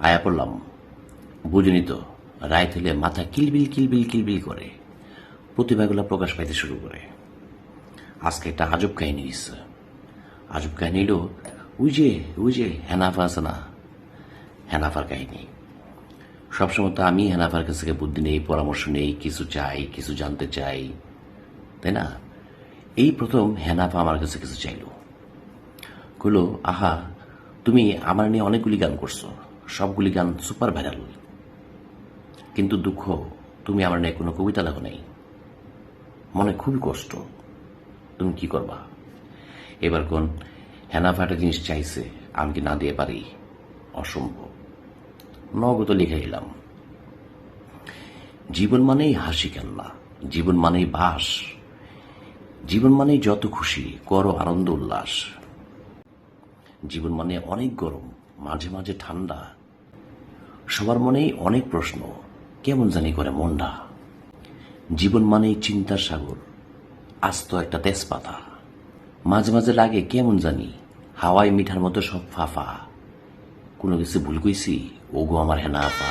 আয়া পড়লাম। বুঝিনি তো রায় হলে মাথা কিলবিল কিলবিল কিলবিল করে। প্রতিভাগুলো প্রকাশ পাইতে শুরু করে। আজকে একটা আজব কাহিনী দিচ্ছে আজব কাহিনী হলো ওই যে ওই যে হেনাফা আছে না, হেনাফার কাহিনী। সবসময় তো আমি হেনাফার কাছ থেকে বুদ্ধি নেই, পরামর্শ নেই, কিছু চাই, কিছু জানতে চাই, তাই না? এই প্রথম হেনাফা আমার কাছে কিছু চাইলো। কইল, আহা, তুমি আমার নিয়ে অনেকগুলি গান করছ। সবগুলি গান সুপার ভাইরাল কিন্তু দুঃখ, তুমি আমার নিয়ে কোনো কবিতা লেখো নাই। মনে খুবই কষ্ট। তুমি কি করবা? এবার কোন হেনাফা একটা জিনিস চাইছে, আমি কি না দিয়ে পারি? অসম্ভব। নগত লিখে এলাম জীবন মানেই হাসি কান্না, জীবন মানেই বাস। জীবন মানেই যত খুশি, করো আনন্দ, উল্লাস। জীবন মানে অনেক গরম। মাঝে মাঝে ঠান্ডা। সবার মনেই অনেক প্রশ্ন, কেমন জানি করে মনটা। জীবন মানেই চিন্তার সাগর, আস্ত একটা তেজপাতা। মাঝে মাঝে লাগে কেমন জানি, হাওয়ায় মিঠার মতো সব ফাফা। কোনো কিছু ভুল কইছি? ওগো আমার হেনা আপা